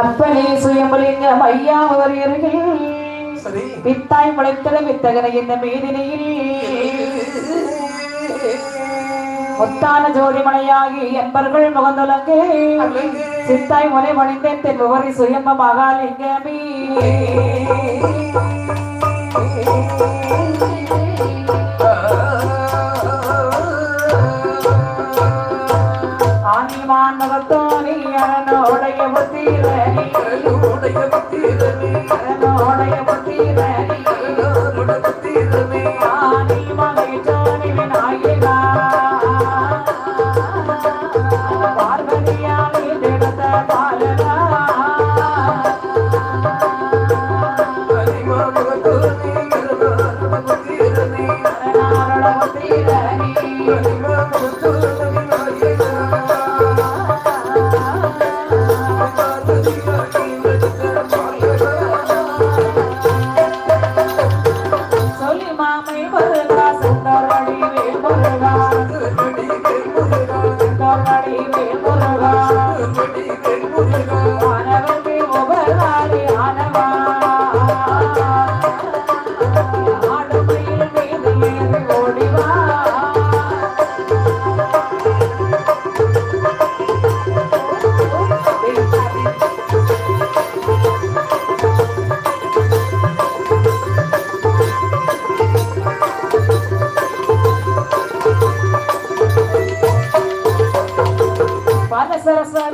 அப்பனே சுயம்பலிங்கம் ஐயா வருகிறீர்கள் சரி. வித்தாய் முளைத்தட வித்தகன இந்த மேதினையில். முத்தான ஜோதிமலையாகி என்பர்கள் முகந்துலங்கு. சித்தாய் முனை மணிந்தேன் தென் விவரி சுயம்ப மகாலிங்கமே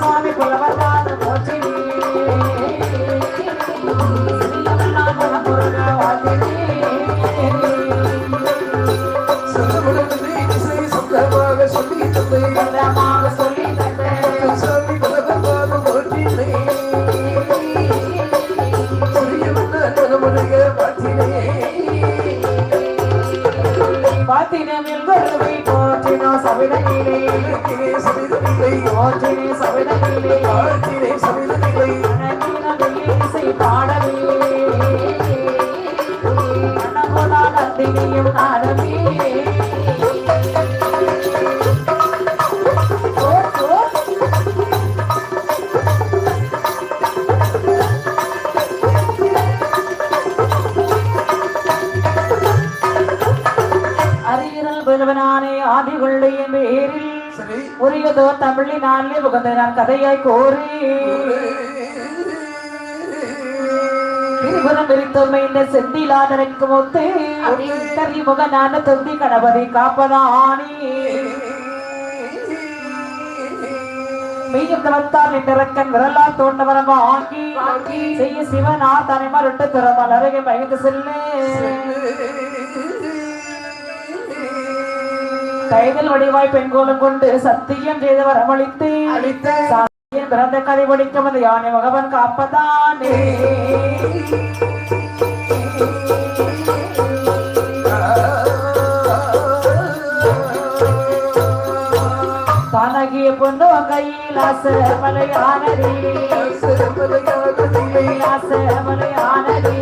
சாமி புலவர்தான் போற்றினே முருக வாழ்த்தினே சொல்லி பாத்தினமில் வருவை போற்றினோ Lord Jesus, we thank you. உகந்த நான் கதையாய் கோரி திருபுரம் விரித்தோமை இந்த செந்திலாதனுக்கு முத்து தொந்தி கணபதி காப்பதானி மெய்யும் தவத்தால் இன்றக்கன் விரலால் தோண்டவரம் வாங்கி செய்ய சிவனா தனை மருட்டு திறமல் அருகே பயந்து செல்லு கைதல் வடிவாய் பெண்கோலம் கொண்டு சத்தியம் செய்து வரமளித்து சாத்தியம் பிறந்த கதை படிக்கும் அந்த யானை மகவன் காப்பதானே. தானகிய பொண்ணு கையில் ஆசை மலையானதே. ஆசை மலையானதே.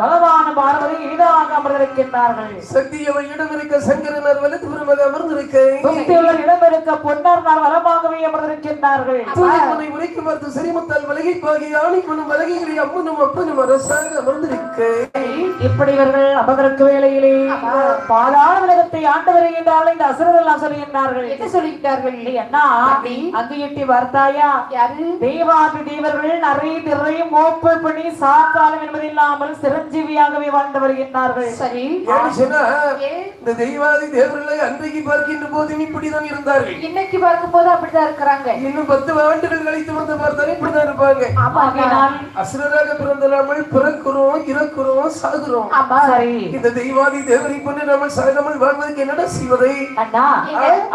பகவான பார்வதி இனிதாக அமர்ந்திருக்கின்றார்கள். சக்தியவை இடம் இருக்க சங்கரனர் வலது புறமாக அமர்ந்திருக்க. புத்தியுள்ள இடம் இருக்க வளமாகவே அமர்ந்திருக்கின்றார்கள். தூய்மனை உரைக்கு பார்த்து சரிமுத்தால் வலகை பாகி ஆணிக்குணும் வலகைகளை அம்மனும் அப்பனும் அரசாக அமர்ந்திருக்க. இப்படி இவர்கள் அமர்ந்திருக்க வேளையிலே பாதாள உலகத்தை ஆண்டு வருகின்றார்கள் இந்த அசுரரெல்லாம் சொல்லுகின்றார்கள் என்ன சொல்லிட்டார்கள் இல்லை அண்ணா அங்கு எட்டி வார்த்தாயா யாரு? தெய்வாதி தேவர்கள் நிறைய திரை மோப்பு பண்ணி சாக்காலம் என்பதில்லாமல் சிரஞ்சீவியாகவே வாழ்ந்து வருகின்றார்கள். சரி. சொன்னா இந்த தெய்வாதி தேவர்களை அன்றைக்கு பார்க்கின்ற போதும் இப்படிதான் இருந்தார்கள். இன்னைக்கு பார்க்கும் போது அப்படிதான் இருக்கிறாங்க. இன்னும் பத்து ஆண்டுகள் கழித்து வந்து பார்த்தாலும் இப்படிதான் இருப்பாங்க. அசுரராக பிறந்தலாமல் பிறக்கிறோம் இறக்கிறோம் சாகுறோம் இந்த தெய்வாதி தேவரை கொண்டு நம்ம சாகாமல் வாழ்வதற்கு என்னடா செய்வதை?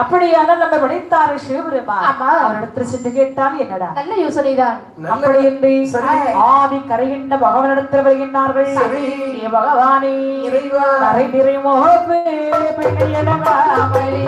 அப்படியான நம்ம படித்தாரு சிவபெருமா ஆமா. அவரிடத்தில் சென்று கேட்டால் என்னடா? நல்ல யோசனைதான். அப்படி என்று. ஆதி கரைகின்ற பகவானிடத்தில். ஏ பகவானே இறைவா. கரை திரை மோப்பு பெண்ணையனவாமலே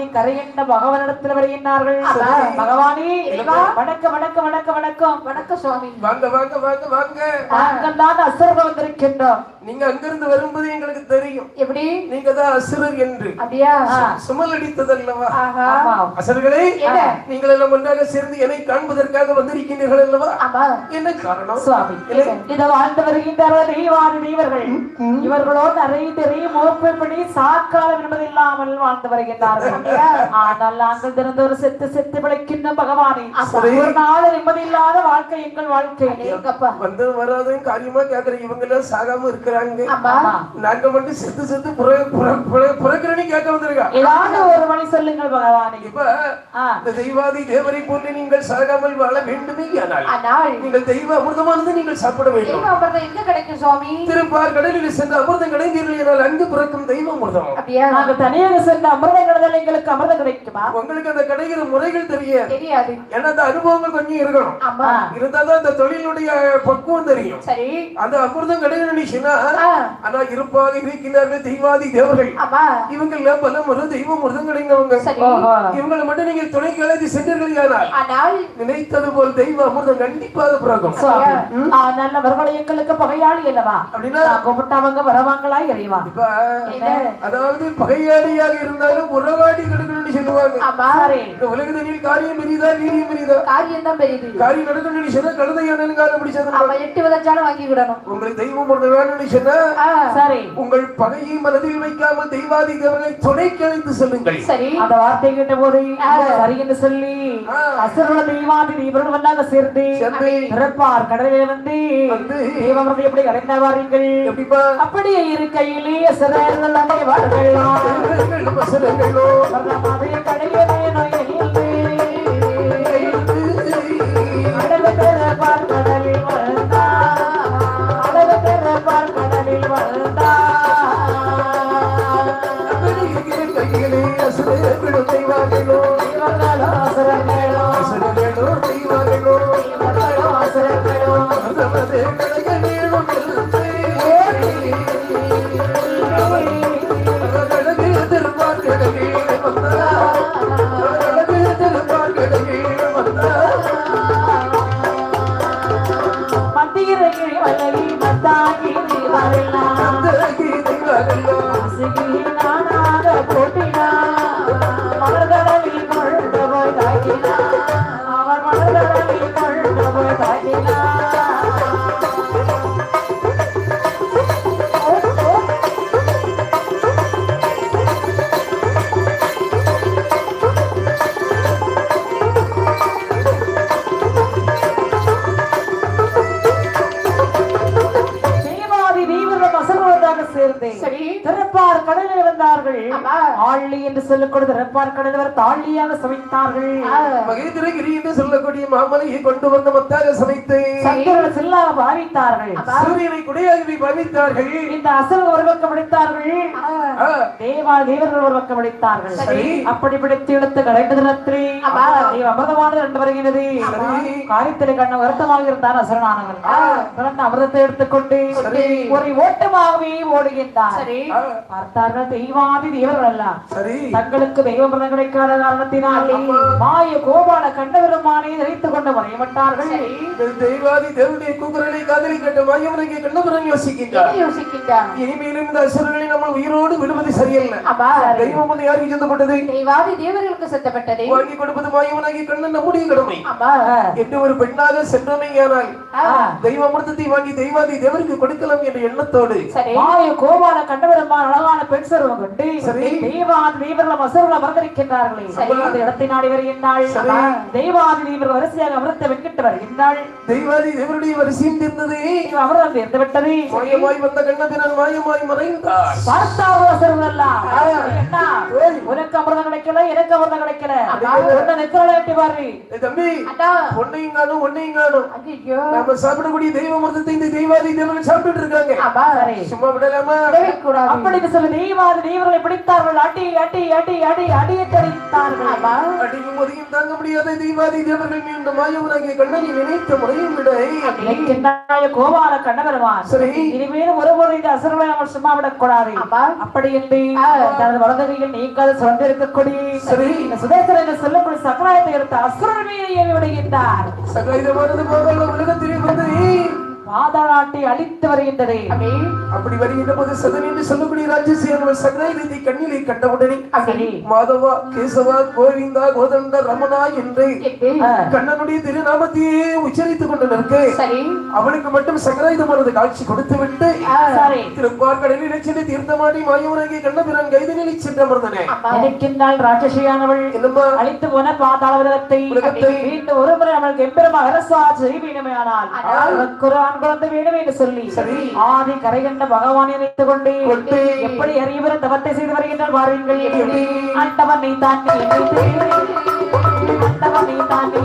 ஆதி கரையண்ட பகவானிடத்தில் வருகின்றார்கள். பகவானே இறைவா. வணக்கம் வணக்கம் வணக்கம் வணக்கம். வணக்கம் சுவாமி. வாங்க வாங்க வாங்க வாங்க. நாங்கள் தான் அசுரர்கள் வந்திருக்கின்றோம். நீங்க அங்கிருந்து வரும்போது எங்களுக்கு தெரியும். எப்படி? நீங்க தான் அசுரர் என்று. அப்படியா? சுமல் அடித்ததல்லவா? ஆஹா. ஆமாம். அசுரர்களே? நீங்கள் எல்லாம் ஒன்றாக சேர்ந்து என்னை காண்பதற்காக வந்திருக்கின்றீர்கள் அல்லவா? என்ன காரணம்? சுவாமி. இத வாழ்ந்து வருகின்றார்கள் தெய்வாதி தெய்வர்கள் இவர்களோ நிறைய தெரிய மோப்படி சாக்காலம் என்பதில்லாமல் வாழ்ந்து வருகின்றார்கள் ஆனால் நாங்கள் தினந்தோறும் செத்து செத்து பிழைக்கின்ற பகவானே. ஒரு நாள் நிம்மதியில்லாத வாழ்க்கை எங்கள் வாழ்க்கை. வந்தது வராதும் காரியமா கேக்குறேன் இவங்க எல்லாம் சாகாம இருக்கிறாங்க. ஆமா. நாங்க மட்டும் செத்து செத்து புற- புற- புற- புறக்கிறேன்னு கேட்க வந்திருக்கா ஏதாவது ஒரு சொல்லுங்கள் பகவானே. இப்ப. இந்த தெய்வாதி தேவரை போன்று நீங்கள் சாகாமல் வாழ வேண்டுமே ஆனால் நீங்கள் தெய்வ அமிர்தமானது நீங்கள் சாப்பிட வேண்டும். தெய்வ அமிர்தம் எங்க கிடைக்கும் சுவாமி? திருப்பார் கடலில் சென்று அமிர்தம் கிடைந்தீர்கள் என்றால் அங்கு பிறக்கும் தெய்வ அமிர்தம். அப்படியா? நாங்கள் தனியாக சென்ற அமிர்தம் கிடதல் எங்களுக்கு அமிர்தம் கிடைக்குமா? உங்களுக்கு அந்த கிடைக்கிற முறைகள் தெரியாது. தெரியாது. ஏன்னா அந்த அனுபவங்கள் கொஞ்சம் இருக்கணும். ஆமா. இருந்தாதான் அந்த தொழிலுடைய பக்குவம் தெரியும். சரி. அந்த அமிர்தம் கிடைக்கணும்னுச்சுன்னா. ஆனா இருப்பாக இருக்கின்றார்கள் தெய்வாதி தேவர்கள். ஆமா. இவங்கள பல முறை தெய்வம் முருதம் கிடைந்தவங்க சரி. ஓஹோ. இவங்களை மட்டும் நீங்கள் துணைக்கு அழைத்து சென்றீர்கள் ஆனால் ஆனால் நினைத்தது போல் தெய்வ அமிர்தம் கண்டிப்பாக பிறகும் நல்லவர்கள் எங்களுக்கு பகையாளி அல்லவா? அப்படின்னா கூப்பிட்டவங்க வரவாங்களா இறைவா? அதாவது பகையாளியாக இருந்தாலும் உறவாடி கெடுக்கணும்னு சொல்லுவாங்க. ஆமா. சரி. இந்த உலகத்தில் காரியம் பெரியதா வீரியம் பெரியதா காரியம் தான் பெரியது காரியம் நடக்கணும்னு சொன்னா கழுதையான காலம் பிடிச்சது எட்டு விதைச்சாலும் வாங்கி விடணும். உங்களுக்கு தெய்வம் ஒன்று வேணும்னு சொன்னா சரி. உங்கள் பகையை மனதில் வைக்காமல் தெய்வாதி தேவனை துணைக்கு அழைத்து செல்லுங்கள். சரி. அந்த வார்த்தை கேட்ட போது சரி என்று சொல்லி. அசுரோட தெய்வாதி தீவிரம் வந்தாங்க சேர்ந்து பிறப்பார். கடலிலே வந்து வந்து. தெய்வம் எப்படி கலைந்த வாரீங்கள் அப்படியே இருக்கையிலே சிறர்கள் அடைவார்கள். செல்லுங்கள், தாழ்லியாக சமைத்தார்கள். ஆ, மகேந்திரகிரி என்று சொல்லக்கூடிய மாமலையை கொண்டு வந்த மத்தாக சமைத்து சந்திரன் செல்லாக பாவித்தார்கள். சூரியனை குடையாகி பாவித்தார்கள். இந்த அசல் ஒரு பக்கம் ஆ, தேவா தேவர்கள் ஒரு பக்கம் பிடித்தார்கள் சரி. அப்படி பிடித்து எடுத்து கடைந்த தினத்திலே அமிர்தமானது ரெண்டு வருகிறது. காரியத்திலே கண்ண வருத்தமாக இருந்தார் அசுரனானவன் பிறந்த அமிர்தத்தை எடுத்துக்கொண்டு. ஒரு ஓட்டமாகவே ஓடுகின்றார். பார்த்தார்கள் தெய்வாதி தேவர்கள் அல்ல சரி. தங்களுக்கு தெய்வம் கிடைக்காத காரணத்தினால். மாய கோபால கண்டபெருமானை நினைத்துக் கொண்டு மறையப்பட்டார்கள். இந்த தெய்வாதி தேவனுடைய கூக்குரலை காதலி கேட்ட மாயவனுக்கு கண்ணபுரம் யோசிக்கின்றார். இனிமேலும் இந்த அசுரர்களை நம்ம உயிரோடு விடுவது சரியல்ல. தெய்வம் வந்து யாருக்கு சொந்தப்பட்டது தெய்வாதி தேவர்களுக்கு செத்தப்பட்டது. வாங்கி கொடுப்பது மாயவனாகி கண்ணன் நம்முடைய கடமை. என்று ஒரு பெண்ணாக சென்றமையானால் தெய்வ அமிர்தத்தை வாங்கி தெய்வாதி தேவருக்கு கொடுக்கலாம் என்ற எண்ணத்தோடு. மாய கோபால கண்டபெருமான் அழகான பெண் சருவம் கண்டு. தெய்வாதி தெய்வர்கள் அசுரர்கள் அமர்ந்திருக்கின்றார்களே. சரி. அந்த இடத்தை நாடி வருகின்றாள் சரி. தெய்வாதி தெய்வர்கள் வரிசையாக அமிர்த வருகின்றாள் தெய்வாதி தேவருடைய வரிசையும் தீர்ந்தது இவ அமிர்தம் தீர்ந்து விட்டது மாயமாய் வந்த மாயமாய் மறைந்தார். உனக்கு அமிர்தம் கிடைக்கல எனக்கு அமிர்தம் கிடைக்கல. உன்னை நிக்கிறோம் எட்டி பாரு. தம்பி. ஒன்னையும் காணும் ஒன்னையும் காணும். ஐயோ நாம சாப்பிடக்கூடிய தெய்வ அமிர்தத்தை இந்த தெய்வாதி தேவர்கள் சாப்பிட்டு இருக்காங்க. சும்மா விடலாமா? அப்படின்னு. சொல்லி தெய்வாதி தெய்வங்களை பிடித்தார்கள். அடி அடி அடி அடி அடியை தடித்தார்கள் ஆமா அடியும் ஒதையும் தாங்க முடியாத தெய்வாதி தேவர்கள் மீண்டும் மாயவனாகிய கண்ணனை நினைத்த முறையும் விட இலக்கின்னாய கோபால கண்ணபெருமான். சரி. இனிமேலும் ஒருபோது இந்த அசுரர்களை நம்ம சும்மா விடக்கூடாது. அப்படி என்று தனது வலதுகையில் நீங்கள் சுரந்து இருக்கக்கூடிய சரி. இந்த சுதேசன் என்று சொல்லக்கூடிய சக்கராயத்தை எடுத்து அசுரர் மீது ஏவி விடுகின்றார். சகாயுதமானது போகாத உலகத்திலே வந்து பாதாளாட்டி அழித்து வருகின்றது. அப்படி அப்படி வருகின்ற போது சதன் என்று சொல்லக்கூடிய ராஜசியான சகராயுதத்தை கண்ணிலே கண்டவுடனே மாதவா கேசவா கோவிந்தா கோதண்ட ரமணா என்று கண்ணனுடைய திருநாமத்தையே உச்சரித்துக் கொண்டு நிற்க அவனுக்கு மட்டும் சகராயுதமானது காட்சி கொடுத்து விட்டு திருப்பார் கடலில் சென்று தீர்த்தமாடி மாயவனாகிய கண்ணபிரான் கைதனில் சென்றமர்ந்தனே ஆமா நினைக்கின்றாள் ராட்சசியானவள் அழித்து போன பாதாள உலகத்தை மீண்டும் ஒருமுறை அவளுக்கு எம்பெருமா அரசா செய்வீனமையானால். அவளுக்கு குழந்தை வேணும் என்று சொல்லி சரி. ஆதி கரைகண்ட பகவானை நினைத்துக் கொண்டு எப்படி அறியவர் தவத்தை செய்து வருகின்றால் வாருங்கள்? அண்டவனை தாண்டி நினைத்து அண்டவனை தாண்டி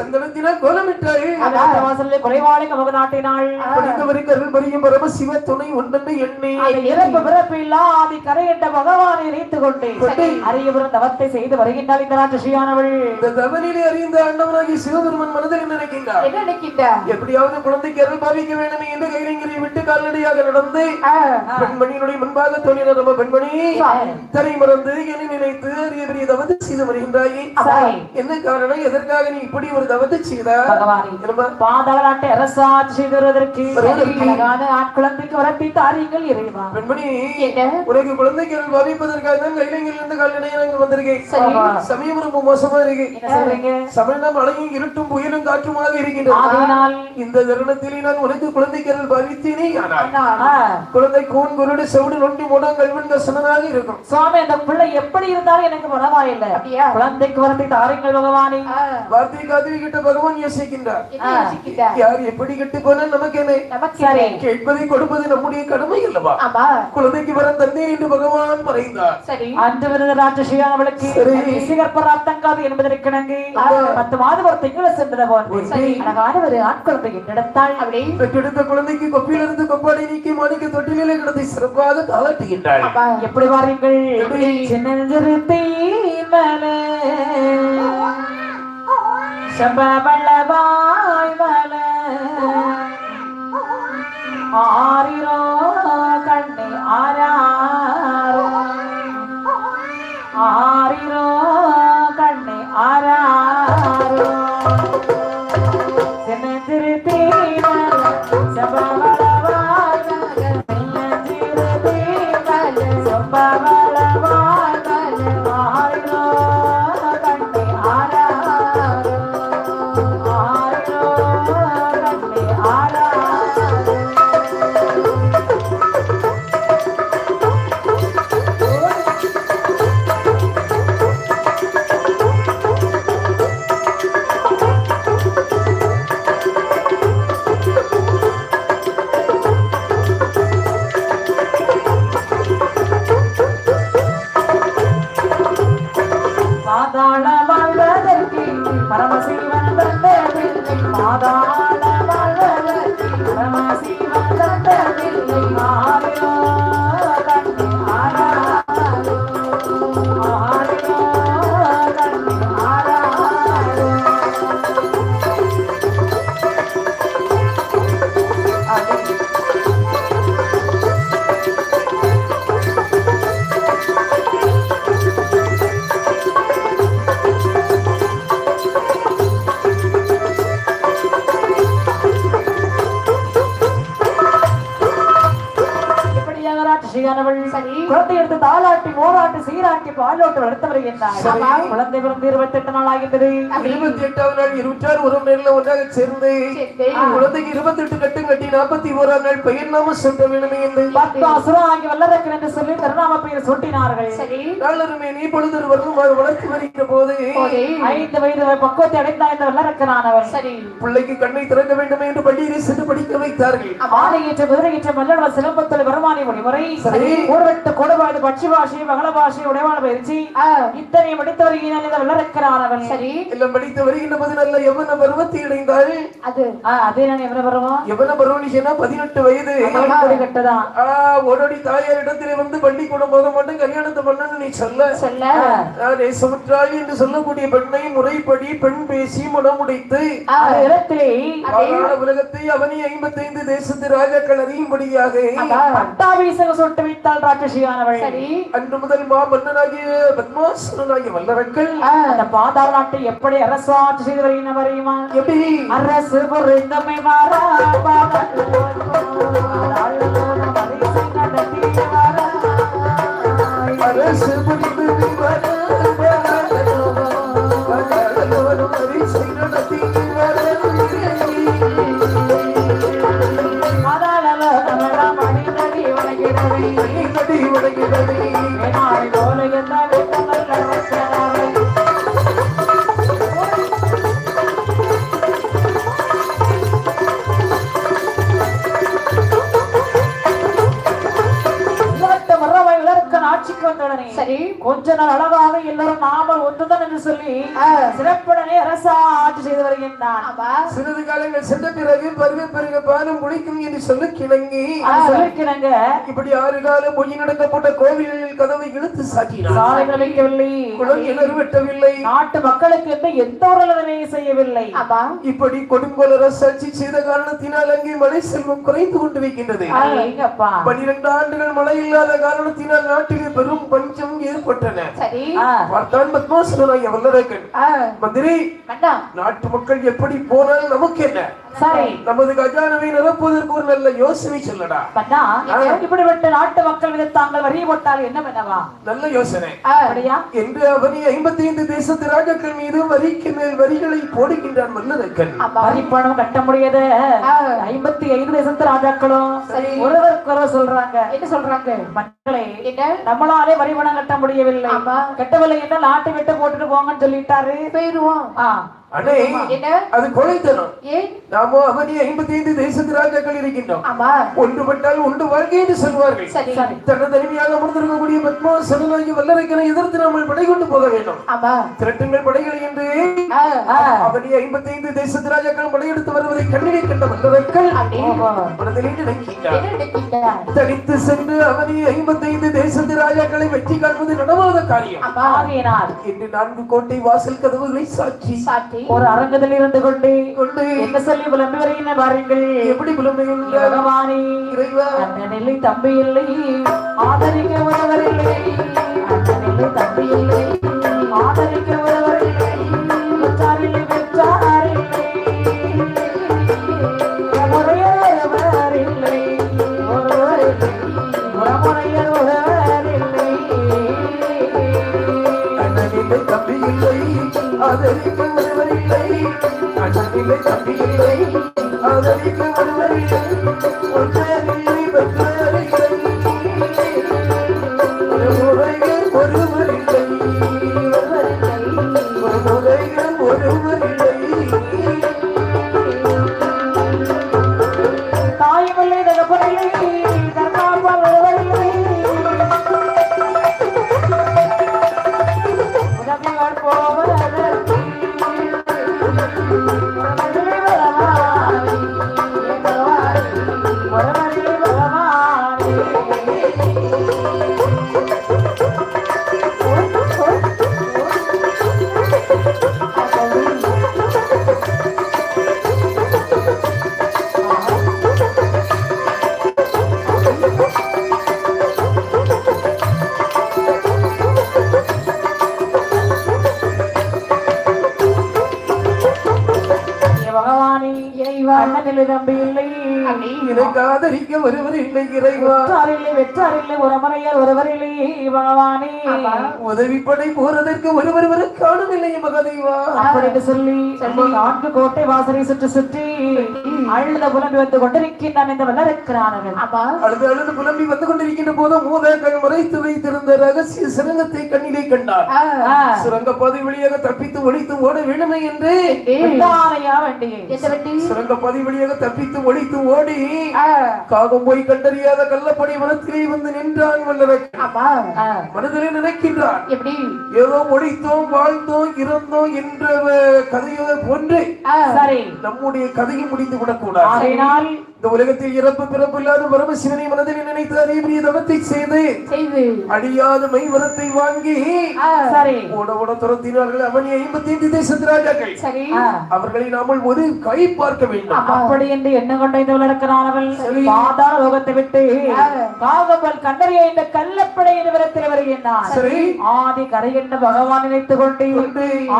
சந்தனத்தினால் கோலமிட்டாள் அந்த வாசல்ல குறைவாளை கமுக நாட்டினாள். படித்தவருக்கு அருள் புரியும் பரமசிவ துணை உண்டென்று எண்ணி. இறப்பு பிறப்பு கரையிட்ட பகவானை இணைத்துக் கொண்டு. சரி. அரியபுரம் தவத்தை செய்து வருகின்றாள் இந்த ராட்சசியானவள். இந்த தவனிலே அறிந்த அண்ணவனாகி சிவபெருமன் மனதில் நினைக்கின்றார்? என்ன எப்படியாவது குழந்தைக்கு அருள் பாவிக்க வேண்டுமே என்று கைலங்கிரி விட்டு கால்நடையாக நடந்து பெண்மணியினுடைய முன்பாக தோன்றின நம்ம பெண்மணி தரை மறந்து என்னை நினைத்து அரிய பெரிய தவத்தை செய்து வருகின்றாயே. சரி. என்ன காரணம்? எதற்காக நீ இப்படி ஒரு தவத்தை செய்தார் பகவானே என்னம்மா? பாதாள நாட்டை அரசாட்சி செய்து வருவதற்கு. அழகான ஆட்குழந்தைக்கு வரப்பி தாரியங்கள் இறைவா. பெண்மணி உனக்கு அருள் பாவிப்பதற்காக தான் கைலங்கில் இருந்து கால்நடையாக இங்க வந்திருக்கேன். சமயம் ரொம்ப மோசமா இருக்கு. சமயம் மழையும் இருட்டும் புயலும் காற்றுமாக இருக்கின்றது. இந்த தருணத்திலே நான் உனக்கு குழந்தைக்கு அருள் பாவித்தேனே குழந்தை கூன் குருடு செவிடு நொண்டி மூடம் கல்வன் தசனனாக இருக்கும். சுவாமி அந்த பிள்ளை எப்படி இருந்தாலும் எனக்கு பரவாயில்லை அப்படியா? குழந்தைக்கு வரப்பி தாரியங்கள் பகவானே. வார்த்தை காதுவி கிட்ட பகவான் யோசிக்கின்றார்? யார் எப்படி கெட்டு போனால் நமக்கு என்ன? கேட்பதை கொடுப்பது நம்முடைய கடமை அல்லவா? ஆமா. குழந்தைக்கு வர தந்தேன் என்று பகவான் மறைந்தார் சரி. அன்று விருது ராட்சசியானவளுக்கு சரி. சிகற்பராத்தங்காது என்பதற்கு இணங்கி பத்து மாதம் ஒரு திங்களை சரி. அழகான ஒரு ஆட்குழந்தை எடுத்தாள். அப்படி. பெற்றெடுத்த குழந்தைக்கு கொப்பிலிருந்து கொப்பாடை நீக்கி மாணிக்க தொட்டிலே கிடத்தை சிறப்பாக தாளாட்டுகின்றாள். ஆமா. எப்படி வாரீங்கள்? எப்படி? சின்னஞ்சிறுத்தை மலை செம்பவளவாய் மலை ஆரிரோ கண்ணே ஆராரோ ஆரிரோ பாலோட்டு சரி. குழந்தை பிறந்து இருபத்தி எட்டு நாள் ஆகின்றது. இருபத்தி எட்டாவது நாள் இருபத்தாறு ஒரு நேரில் ஒன்றாக சேர்ந்து. சரி. குழந்தைக்கு இருபத்தி எட்டு கட்டம் கட்டி நாற்பத்தி ஓராம் நாள் பெயர் நாம சொல்ல வேண்டுமே என்று. பத்து அசுரம் ஆகி வல்லரக்கன் என்று சொல்லி திருநாம பெயர் சூட்டினார்கள். பொழுது வருமாறு வளர்த்து வருகிற போது. ஐந்து வயது பக்குவத்தை அடைந்த இந்த வல்லரக்கனானவர் சரி. பிள்ளைக்கு கண்ணை திறக்க வேண்டுமே என்று பள்ளியிலே சென்று படிக்க வைத்தார்கள். ஆலையேற்ற குதிரையேற்ற மல்லட சிலம்பத்தில் பெருமானி மொழிமுறை சரி. ஊர்வட்டு கொடுவாடு பட்சி பாஷை மகள பாஷை உடைவாள பயிற்சி இத்தனை முடித்து வருகிறான் இந்த வல்லரக்கனானவன் சரி. எல்லாம் படித்து வருகின்ற போது நல்ல யவன பருவத்தை அடைந்தாள் அது. அதே நான் எவ்வளவு வருவோம் யவன பருவனிஷனா பதினெட்டு வயது. கொடி கட்டுதான். ஆ, ஓடோடி தாயார் இடத்திலே வந்து பள்ளிக்கூடம் போக மாட்டேன் கல்யாணத்தை பண்ணு நீ சொல்ல. சொல்ல நேசமுற்றாள் என்று சொல்லக்கூடிய பெண்ணை முறைப்படி பெண் பேசி முடமுடைத்து இடத்திலே உலகத்தை அவனி ஐம்பத்தைந்து தேசத்து ராஜாக்கள் அறியும்படியாக பட்டாபீசக சொட்டு வைத்தாள் ராட்சசியானவள். சரி அன்று முதல் மா மன்னனாகிய பத்மாசுரனாகிய வல்லரக்கள் ஆ, அந்த பாதாள நாட்டை எப்படி அரசாட்சி செய்து வருகின்ற வரையுமா எப்படி? அரசு பொருந்தமை மாறா அரசு புரிந்து சிறப்புடனே அரசாட்சி செய்து வருகின்றான். ஆமா. சிறிது காலங்கள் சென்ற பிறகு பருவ பெருக பானம் குளிக்கும் என்று சொல்ல அது சொல்லிக்கிறாங்க இப்படி ஆறு கால பொய் நடக்கப்பட்ட கோவில்களில் கதவை இழுத்து சாட்டினார் வைக்கவில்லை வெட்டவில்லை. நாட்டு மக்களுக்கு என்று எந்த ஒரு நன்மையும் செய்யவில்லை. இப்படி கொடுங்கோல அரசாட்சி செய்த காரணத்தினால் அங்கே மழை செல்வம் குறைந்து கொண்டு வைக்கின்றது பனிரெண்டு ஆண்டுகள் மழை இல்லாத காரணத்தினால் நாட்டிலே பெரும் பஞ்சம் ஏற்பட்டன. பத்மாசுரனாய் வல்லரக்கன் ஆ, மந்திரி நாட்டு மக்கள் எப்படி போனால் நமக்கு என்ன சரி நமது கஜானவை நிரப்புவதற்கு ஒரு நல்ல யோசனை சொல்லடா. பண்ணா இப்படிப்பட்ட நாட்டு மக்கள் மீது தாங்கள் வரி போட்டால் என்ன பண்ணவா? நல்ல யோசனை. என்று அவனி ஐம்பத்தி ஐந்து தேசத்து ராஜாக்கள் மீது வரிக்கு மேல் வரிகளை போடுகின்றான் ஆமா வரி பணம் கட்ட முடியாது. ஐம்பத்தி ஐந்து தேசத்து ராஜாக்களும் சரி. ஒருவருக்கு ஒருவர் சொல்றாங்க. என்ன சொல்றாங்க? மக்களே நம்மளாலே வரி பணம் கட்ட முடியவில்லை. கட்டவில்லை என்ன நாட்டை விட்டு போட்டுட்டு போங்கன்னு சொல்லிட்டாரு. போயிருவோம் அடே அது கொலைத்தனம். நாமோ அவனி ஐம்பத்தி ஐந்து தேசத்து ராஜாக்கள் இருக்கின்றோம். ஒன்றுபட்டால் உண்டு வாழ்க்கை என்று சொல்வார்கள். தன்னை தனிமையாக அமர்ந்திருக்கக்கூடிய பத்மாசனாகி வல்லரக்கனை எதிர்த்து நம்ம படை கொண்டு போக வேண்டும். திரட்டுங்கள் படைகள் என்று அவனி ஐம்பத்தி ஐந்து தேசத்து ராஜாக்கள் படையெடுத்து வருவதை கண்ணிலே கண்ட. மனதிலே நினைக்கின்றார். நினைக்கின்ற தனித்து சென்று அவனி ஐம்பத்தி ஐந்து தேசத்து ராஜாக்களை வெற்றி காண்பது நடவாத காரியம். என்று நான்கு கோட்டை வாசல் கதவுகளை சாட்சி சாட்டி ஒரு அரங்கத்தில் இருந்து கொண்டு கொண்டு என்ன சொல்லி புலம்பி வருகின்ற பாருங்கள். எப்படி பகவானே இறைவா. அண்ணனில்லை தம்பி இல்லை ஆதரிக்க உறவர் இல்லை தம்பி இல்லை. ஆதரிக்க அண்ணனில்லை தம்பி எனக்கு ஆதரிக்க ஒருவர் இல்லை இறைவா. வெற்றாரில்லை வெற்றாரில்லை உறமறையால் ஒருவரில்லை பகவானே. உதவிப்படை போறதற்கு ஒருவர் வர காணவில்லை மகதேவா. அப்படின்னு சொல்லி நான்கு கோட்டை வாசலை சுற்றி சுற்றி. அழுத புலம்பி வந்து கொண்டிருக்கின்றான் வல்லரக்கிறானவன் ஆமா அழுது அழுது புலம்பி வந்து கொண்டிருக்கின்ற போது மூதாக்கள் மறைத்து வைத்திருந்த ரகசிய சுரங்கத்தை கண்ணிலே கண்டார் சுரங்க பாதை வழியாக தப்பித்து ஒழித்து ஓட வேண்டுமே என்று சுரங்க பாதை வழியாக தப்பித்து ஒழித்து ஓடி காகம் போய் கண்டறியாத கள்ளப்படை வனத்திலே வந்து நின்றான் வல்லரக்கன் மனதிலே நினைக்கின்றான் எப்படி ஏதோ ஒழித்தோம் வாழ்ந்தோம் இறந்தோம் என்ற கதையை போன்று நம்முடைய கதையை முடிந்து விடக்கூடாது ஆகையினால் இந்த உலகத்தில் இறப்பு பிறப்பு இல்லாத பரமசிவனை மனதில் நினைத்து அறிவிய தவத்தை செய்து அழியாத மைவரத்தை வாங்கி ஆ, சரி. ஓட ஓட துரத்தினார்கள் அவனி ஐம்பத்தி ஐந்து தேசத்து ராஜாக்கள். அவர்களை நாமல் ஒரு கை பார்க்க வேண்டும். அப்படி என்று என்ன கொண்ட இந்த வல்லரக்கிறானவள் பாதாள லோகத்தை விட்டு காகப்பல் கண்டறிய இந்த கள்ளப்படை நிறுவனத்தில் வருகின்றான். சரி. ஆதி கரைகின்ற பகவான் நினைத்துக் கொண்டு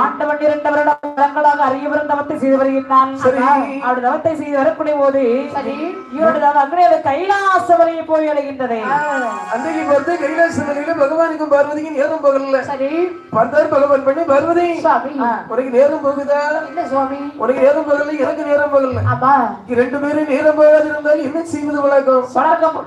ஆண்டவன் இரண்டு வருடங்களாக அறியவரும் தவத்தை செய்து வருகின்றான். அப்படி தவத்தை செய்து வரக்கூடிய போது சரி. இவருடைய அக்னியோட கைலாச வரையை போய் அடைகின்றது அன்றைக்கு பார்த்து கைலாச மலையில பகவானுக்கும் பார்வதிக்கும் நேரம் போகல. சரி. பார்த்தார் பகவான் பண்ணி பார்வதி உனக்கு நேரம் போகுதா? என்ன சுவாமி? உனக்கு நேரம் போகல எனக்கு நேரம் போகல. ரெண்டு பேரும் நேரம் போகாது இருந்தால் என்ன செய்வது வழக்கம்? வணக்கம்